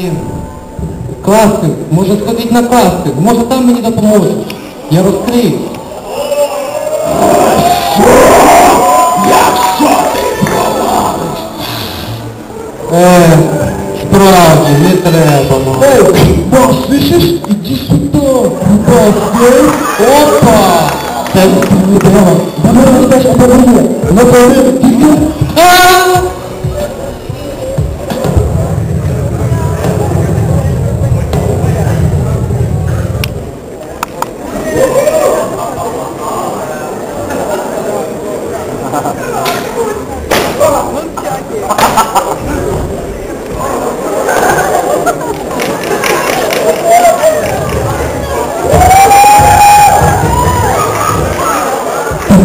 Блін, Кастинг, може сходити на кастинг, може там мені допоможеш. Я розкрию. Якщо ти провалиш. Е, справді, не треба, ну. Эй, Маш, слышишь? Иди сюда. Баскет. Опа! Дай мне прямо. Давай раздашь по мне. На поле. Ты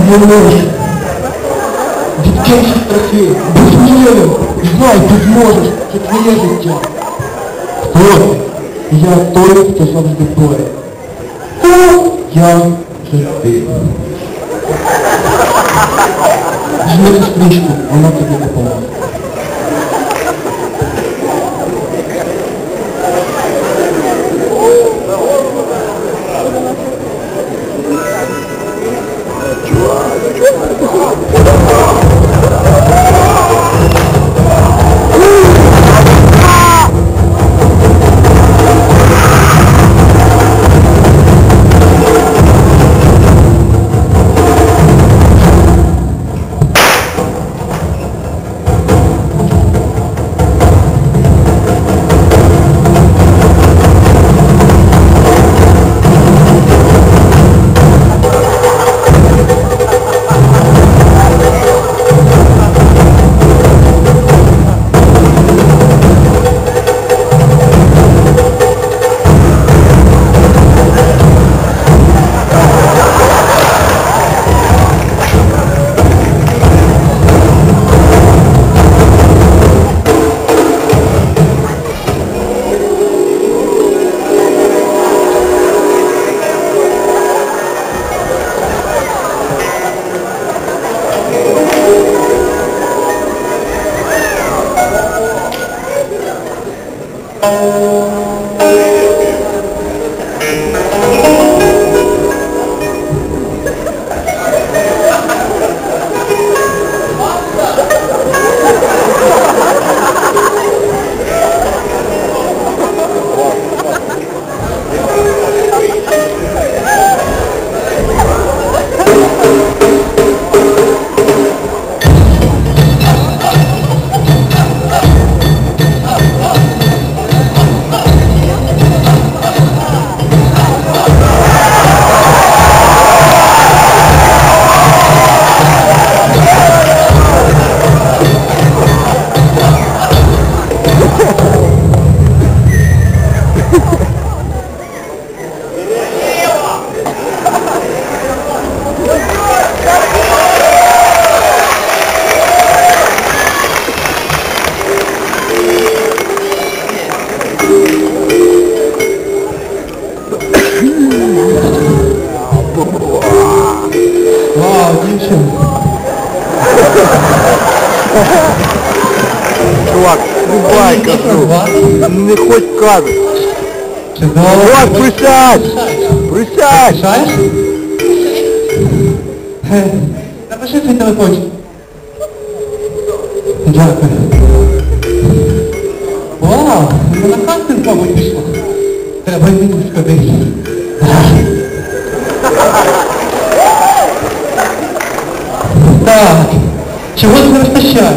А! не можешь. будь. Безмірен. Знай, ти зможеш. Це твоє життя. Хто ти? Я той, хто завжди поряд. Я же ти. Жми стрічку, вона тобі допоможе. Кажу. Не хоч кажу. Чувак, присядь! Присядь! Е, Напиши свій телефончик. Дякую. Вау, ну на кастинг, мабуть, пішло. Треба й мені сходити. Так, чого не вистачає?